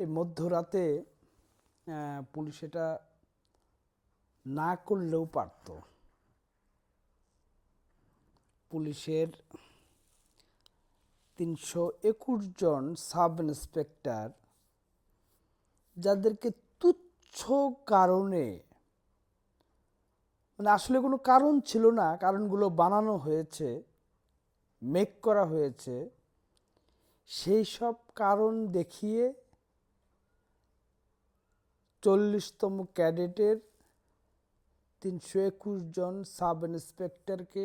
এই মধ্যরাতে পুলিশ এটা না করলেও পারত। পুলিশের তিনশো একুশ জন সাব ইন্সপেক্টর, যাদেরকে তুচ্ছ কারণে মানে আসলে কোনো কারণ ছিল না, কারণগুলো বানানো হয়েছে মেক করা হয়েছে, সেই সব কারণ দেখিয়ে চল্লিশতম ক্যাডেটের তিনশো একুশ জন সাব ইন্সপেক্টরকে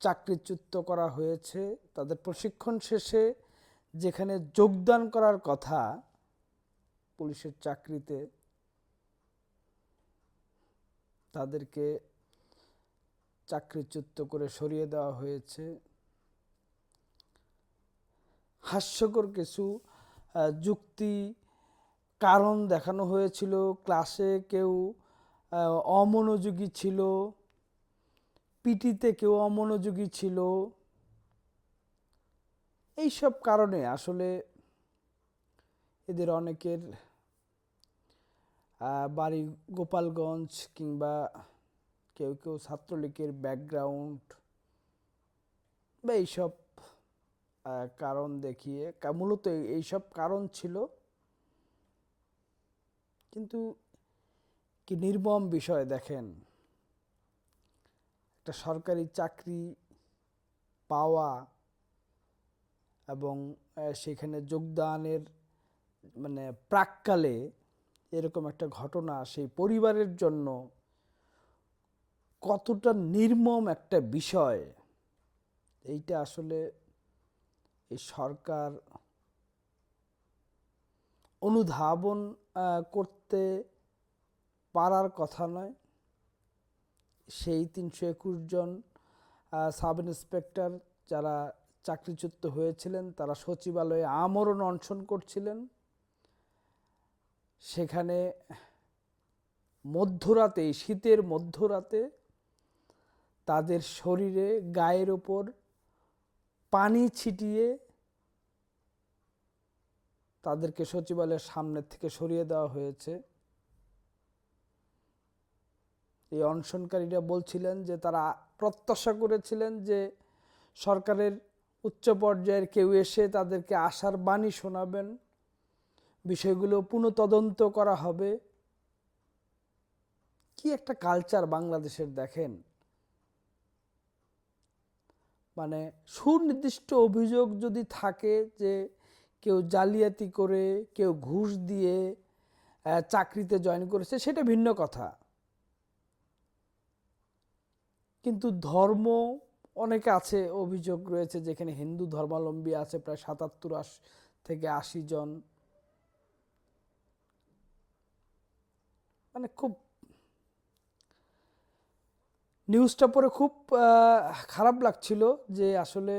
চাকরিচ্যুত করা হয়েছে। তাদের প্রশিক্ষণ শেষে যেখানে যোগদান করার কথা, পুলিশের চাকরিতে তাদেরকে চাকরিচ্যুত করে সরিয়ে দেওয়া হয়েছে। হাস্যকর কিছু যুক্তি, কারণ দেখানো হয়েছিল ক্লাসে কেউ অমনোযোগী ছিল, পিটিতে কেউ অমনোযোগী ছিল। এইসব কারণে আসলে এদের অনেকের বাড়ি গোপালগঞ্জ কিংবা কেউ কেউ ছাত্রলীগের ব্যাকগ্রাউন্ড বা এইসব কারণ দেখিয়ে মূলত এইসব কারণ ছিল। কিন্তু কি নির্মম বিষয় দেখেন, একটা সরকারি চাকরি পাওয়া এবং সেখানে যোগদানের মানে প্রাককালে এরকম একটা ঘটনা সেই পরিবারের জন্য কতটা নির্মম একটা বিষয়, এইটা আসলে এই সরকার অনুধাবন করতে পারার কথা নয়। সেই তিনশো একুশ জন সাব ইন্সপেক্টর যারা চাকরিচ্যুত হয়েছিলেন, তারা সচিবালয়ে আমরণ অনশন করছিলেন। সেখানে মধ্যরাতে, শীতের মধ্যরাতে তাদের শরীরে, গায়ের ওপর পানি ছিটিয়ে তাদেরকে সচিবালয়ের সামনের থেকে সরিয়ে দেওয়া হয়েছে। এই অনশনকারীরা বলছিলেন যে, তারা প্রত্যাশা করেছিলেন যে, সরকারের উচ্চ পর্যায়ের কেউ এসে তাদেরকে আশার বাণী শোনাবেন, বিষয়গুলো পুনঃতদন্ত করা হবে। কি একটা কালচার বাংলাদেশের দেখেন। মানে সুনির্দিষ্ট অভিযোগ যদি থাকে যে কেউ জালিয়াতি করে, কেউ ঘুষ দিয়ে চাকরিতে জয়েন করেছে, সেটা ভিন্ন কথা। কিন্তু ধর্ম, অনেকে আছে, অভিযোগ রয়েছে যেখানে হিন্দু ধর্মাবলম্বী আছে, প্রায় সাতাত্তর আশ থেকে আশি জন। মানে খুব নিউজটা পরে খুব খারাপ লাগছিল যে আসলে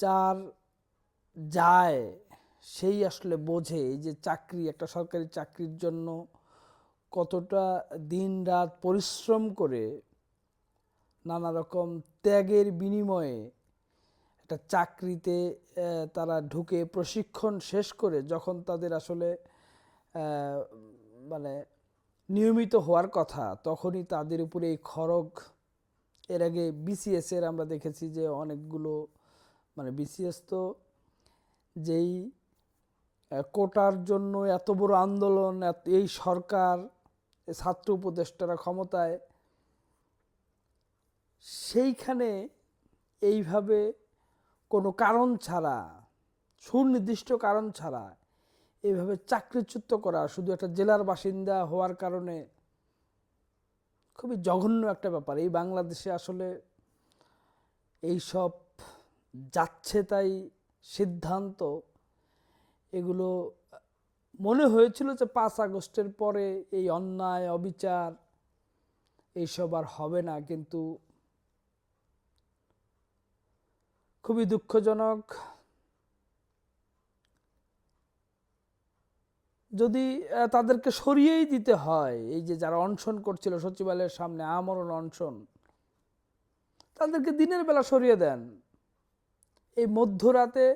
যার যায়, সেই আসলে বোঝে যে চাকরি, একটা সরকারি চাকরির জন্য কতটা দিন রাত পরিশ্রম করে নানা রকম ত্যাগের বিনিময়ে একটা চাকরিতে তারা ঢুকে প্রশিক্ষণ শেষ করে যখন তাদের আসলে মানে নিয়মিত হওয়ার কথা, তখনই তাদের উপরে এই খড়গ, এর আগে বিসিএস এর আমরা দেখেছি যে অনেকগুলো মানে বিসিএস তো যেই কোটার জন্য এত বড় আন্দোলন এই সরকার ছাত্র উপদেষ্টারা ক্ষমতায়, সেইখানে এইভাবে কোনো কারণ ছাড়া, সুনির্দিষ্ট কারণ ছাড়া এইভাবে চাকরিচ্যুত করা, শুধু একটা জেলার বাসিন্দা হওয়ার কারণে খুবই জঘন্য একটা ব্যাপার। এই বাংলাদেশে আসলে এই সব যাচ্ছে তাই সিদ্ধান্ত, এগুলো মনে হয়েছিল যে পাঁচ আগস্টের পরে এই অন্যায়, অবিচার এইসব আর হবে না, কিন্তু খুবই দুঃখজনক। যদি তাদেরকে সরিয়েই দিতে হয়, এই যে যারা অনশন করছিল, সচিবালয়ের সামনে আমরণ অনশন, তাদেরকে দিনের বেলা সরিয়ে দেন। এই মধ্যরাতে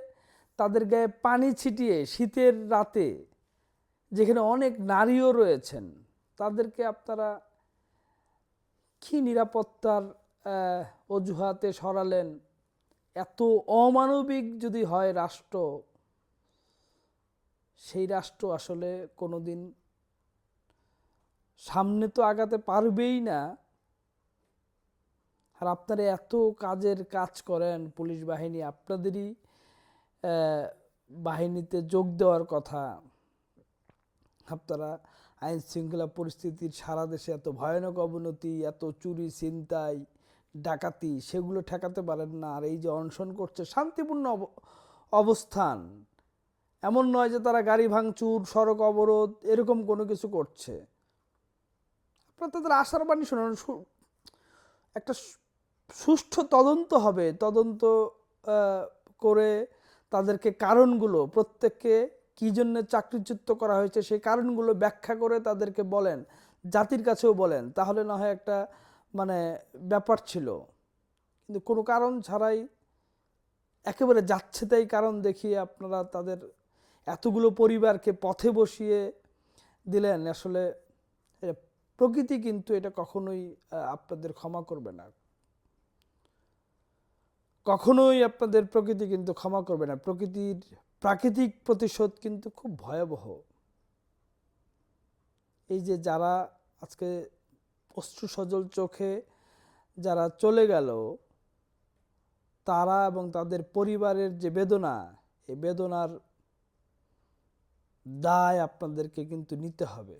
তাদের গায়ে পানি ছিটিয়ে শীতের রাতে যেখানে অনেক নারীও রয়েছেন, তাদেরকে আপনারা কি নিরাপত্তার অজুহাতে সরালেন? এত অমানবিক যদি হয় রাষ্ট্র, সেই রাষ্ট্র আসলে কোনোদিন সামনে তো আগাতে পারবেই না। আর আপনারা এত কাজের কাজ করেন পুলিশ বাহিনী, আপনাদেরই বাহিনীতে যোগ দেওয়ার কথা। আপনারা আইন শৃঙ্খলা পরিস্থিতির সারা দেশে এত ভয়ানক অবনতি, এত চুরি, ছিনতাই, ডাকাতি, সেগুলো ঠেকাতে পারেন না। আর এই যে অনশন করছে, শান্তিপূর্ণ অব- অবস্থান। এমন নয় যে তারা গাড়ি ভাঙচুর, সড়ক অবরোধ, এরকম কোনো কিছু করছে। আপনারা তাদের আশার বাণী শোনান। একটা সুষ্ঠু তদন্ত হবে। তদন্ত করে তাদেরকে কারণগুলো, প্রত্যেককে কী জন্য চাকরিচ্যুত করা হয়েছে সেই কারণগুলো ব্যাখ্যা করে তাদেরকে বলেন, জাতির কাছেও বলেন। তাহলে না হয় একটা মানে ব্যাপার ছিল। কিন্তু কোনো কারণ ছাড়াই একেবারে যাচ্ছে তাই কারণ দেখিয়ে আপনারা তাদের এতগুলো পরিবারকে পথে বসিয়ে দিলেন। আসলে প্রকৃতি কিন্তু এটা কখনোই আপনাদের ক্ষমা করবে না। কখনোই আপনাদের প্রকৃতি কিন্তু ক্ষমা করবে না। প্রকৃতির প্রাকৃতিক প্রতিশোধ কিন্তু খুব ভয়াবহ। এই যে যারা আজকে অশ্রু সজল চোখে যারা চলে গেল, তারা এবং তাদের পরিবারের যে বেদনা এই বেদনার দায় আপনাদেরকে কিন্তু নিতে হবে।